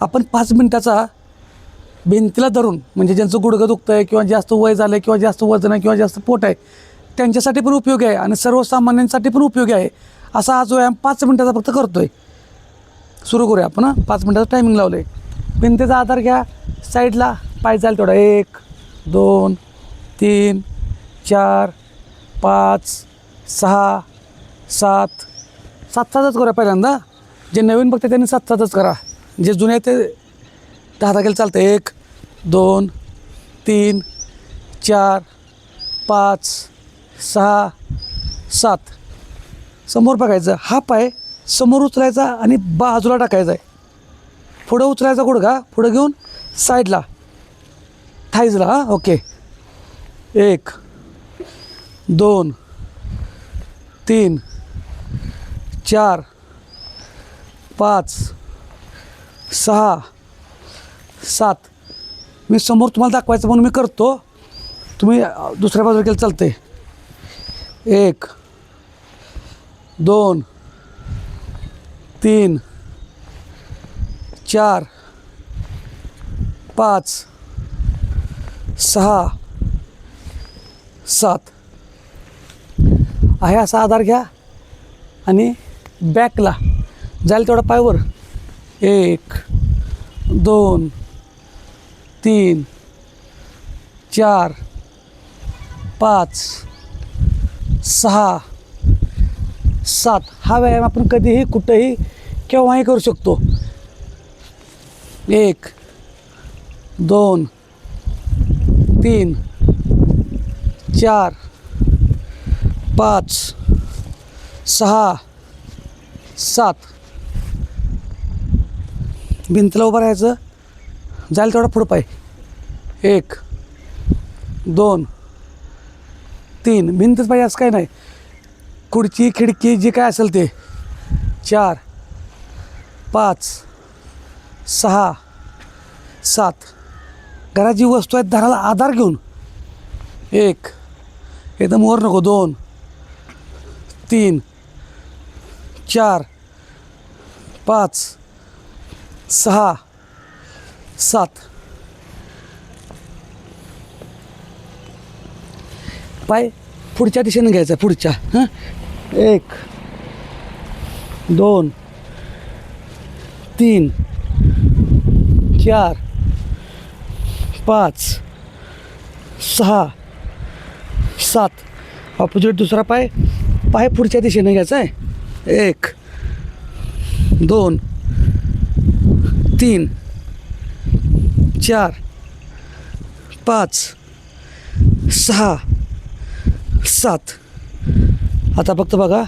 आपण पाच मिनटाचा भिंतीला धरून म्हणजे ज्यांचं गुडघं दुखतं आहे किंवा जास्त वय झालं आहे किंवा जास्त वजन आहे किंवा जास्त पोट आहे त्यांच्यासाठी पण उपयोगी आहे आणि सर्वसामान्यांसाठी पण उपयोगी आहे. असा हा जो व्यायाम पाच मिनटाचा फक्त करतो आहे सुरू करूया आपण पाच मिनटाचं टायमिंग लावलं आहे भिंतीचा आधार घ्या. साईडला पाय जाईल तेवढा. एक दोन तीन चार पाच सहा सात. सात सातच करा पहिल्यांदा. जे नवीन बघते त्यांनी सात सातच करा. जे जुने आहेत ते दहा दहा केलं चालतं एक दोन तीन चार पाच सहा सात. समोर बघायचं. हा पाय समोर उचलायचा आणि बाजूला टाकायचा आहे. पुढं उचलायचा गुडघा पुढं घेऊन साईडला. थाईजला हां? ओके. एक दोन तीन चार पाच सहा. सात. मी समोर तुम्हाला दाखवायचं म्हणून मी करतो. तुम्ही दुसऱ्या बाजूला केलं आहे एक. दोन. तीन. चार. पाच. सहा. सात. आहे असा आधार घ्या. आणि बॅकला. जाईल तेवढा पायवर एक. दोन तीन चार पाच सहा सात. हा व्यायाम आपण कधीही कुठंही केव्हाही करू शकतो. एक दोन तीन चार पाच सहा सात. भिंतीला उभं राहायचं. जाईल तेवढा पुढं पाय. एक दोन तीन. भिंतच पाहिजे असं काही नाही. खुर्ची खिडकी जे काय असेल ते. चार पाच सहा सात. घरात जी वस्तू आहेत दाराला आधार घेऊन. एक एकदम वर नको. दोन तीन चार पाच सहा सात. पाय पुढच्या दिशेने घ्यायचा पुढच्या हां? एक दोन तीन चार पाच सहा सात. ऑपोजिट दुसरा पाय पाय पुढच्या दिशेने घ्यायचा आहे एक दोन तीन चार पाच सहा सात. आता फक्त बघा.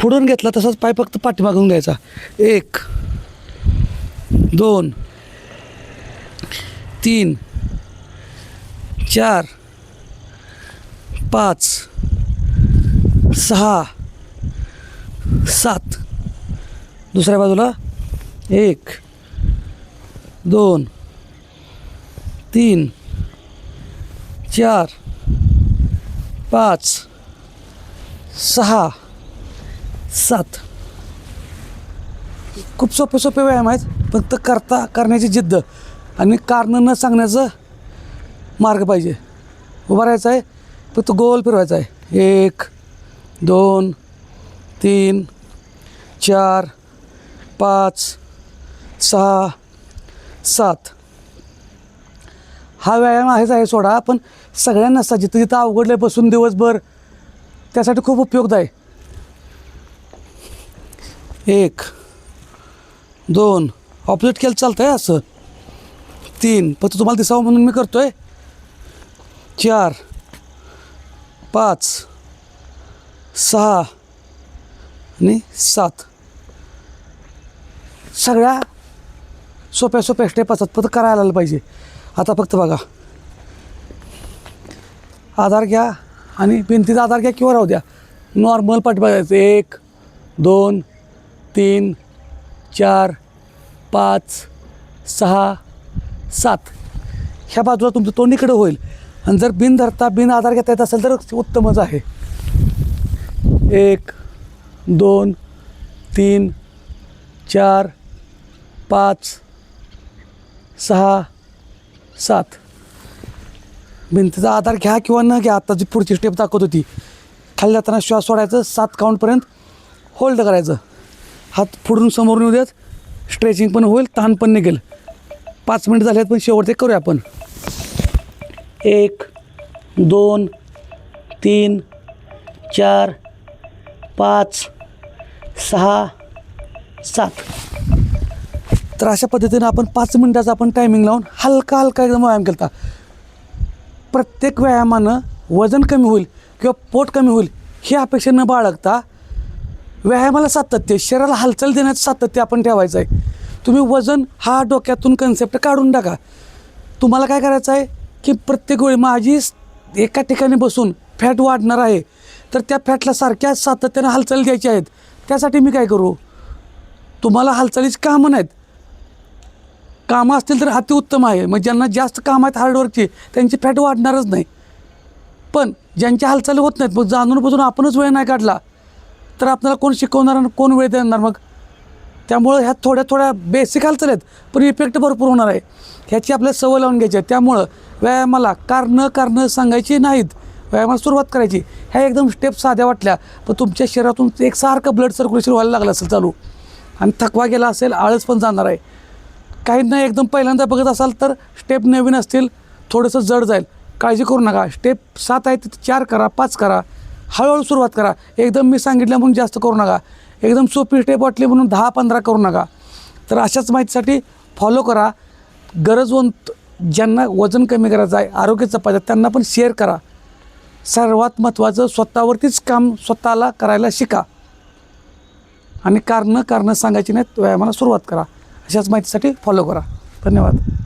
पुढून घेतला तसाच पाय फक्त पाठीमागून घ्यायचा. एक दोन तीन चार पाच सहा सात. दुसऱ्या बाजूला एक दोन तीन चार पाच सहा सात. खूप सोपे सोपे व्यायाम आहेत फक्त करता करण्याची जिद्द आणि कारणं न सांगण्याचं मार्ग पाहिजे. उभा राहायचं आहे फक्त गोल फिरवायचा आहे. एक दोन तीन चार पाच सहा सात. हा व्यायाम आहेच आहे सोडा पण सगळ्यांना असतात जिथं जिथं अवघडले बसून दिवसभर त्यासाठी खूप उपयुक्त आहे. एक दोन. ऑपोजिट केलं चालतं आहे असं. तीन. फक्त तुम्हाला दिसावं म्हणून मी करतो आहे चार. पाच. सहा. आणि सात. सगळ्या सोप्या सोप्या स्टेप असतात. फक्त करायला आलं पाहिजे. आता फक्त बघा. आधार घ्या आणि भिंतीचा आधार घ्या किंवा राहू द्या. नॉर्मल पाठी बघायचं. एक दोन तीन चार पाच सहा सात. ह्या बाजूला तुमचं तोंड इकडं होईल. आणि जर बिन धरता बिन आधार घेता येत असेल तर उत्तमच आहे. एक दोन तीन चार पाच सहा सात. भिंतीचा आधार घ्या किंवा न घ्या आता जी पुढची स्टेप दाखवत होती. खाली जाताना श्वास सोडायचं सात काउंटपर्यंत होल्ड करायचं. हात पुढून समोरून येऊ देत. स्ट्रेचिंग पण होईल ताण पण निघेल. पाच मिनिट झाले आहेत पण शेवट ते करूया आपण. एक दोन तीन चार पाच सहा सात. तर अशा पद्धतीनं आपण पाच मिनटाचा आपण टायमिंग लावून हलका हलका एकदम व्यायाम केला प्रत्येक व्यायामानं वजन कमी होईल किंवा पोट कमी होईल ही अपेक्षा न बाळगता व्यायामाला सातत्य शरीराला हालचाल देण्याचं सातत्य आपण ठेवायचं आहे तुम्ही वजन हा डोक्यातून कन्सेप्ट काढून टाका. तुम्हाला काय करायचं आहे की प्रत्येक वेळी माझी एका ठिकाणी बसून फॅट वाढणार आहे. तर त्या फॅटला सारख्या सातत्यानं हालचाल द्यायची आहेत. त्यासाठी मी काय करू? तुम्हाला हालचालीची कामं नाहीत. कामं असतील तर अतिउत्तम आहे. मग ज्यांना जास्त काम आहेत हार्डवर्कची त्यांची फॅट वाढणारच नाही. पण ज्यांच्या हालचाली होत नाहीत मग जाणून बुजून आपणच वेळ नाही काढला तर आपल्याला कोण शिकवणार आणि कोण वेळ देणार? मग त्यामुळं ह्या थोड्या थोड्या बेसिक हालचाल आहेत पण इफेक्ट भरपूर होणार आहे. ह्याची आपल्याला सवय लावून घ्यायची आहे. त्यामुळं व्यायामाला कारणं कारणं सांगायची नाहीत. व्यायामाला सुरुवात करायची. ह्या एकदम स्टेप साध्या वाटल्या पण तुमच्या शरीरातून एक सारखं ब्लड सर्क्युलेशन व्हायला लागलं असेल चालू. आणि थकवा गेला असेल आळस पण जाणार आहे. काहींना एकदम पहिल्यांदा बघत असाल तर स्टेप नवीन असतील थोडंसं जड जाईल. काळजी करू नका. स्टेप सात आहे तिथे चार करा पाच करा. हळूहळू सुरुवात करा. एकदम मी सांगितलं म्हणून जास्त करू नका. एकदम सोपी स्टेप वाटली म्हणून दहा पंधरा करू नका. तर अशाच माहितीसाठी फॉलो करा. गरजवंत ज्यांना वजन कमी करायचं आहे आरोग्याचं पाहिजे त्यांना पण शेअर करा. सर्वात महत्त्वाचं स्वतःवरतीच काम स्वतःला करायला शिका. आणि कारणं कारणं सांगायची नाहीत व्यायामाला सुरुवात करा. अशाच माहितीसाठी फॉलो करा. धन्यवाद.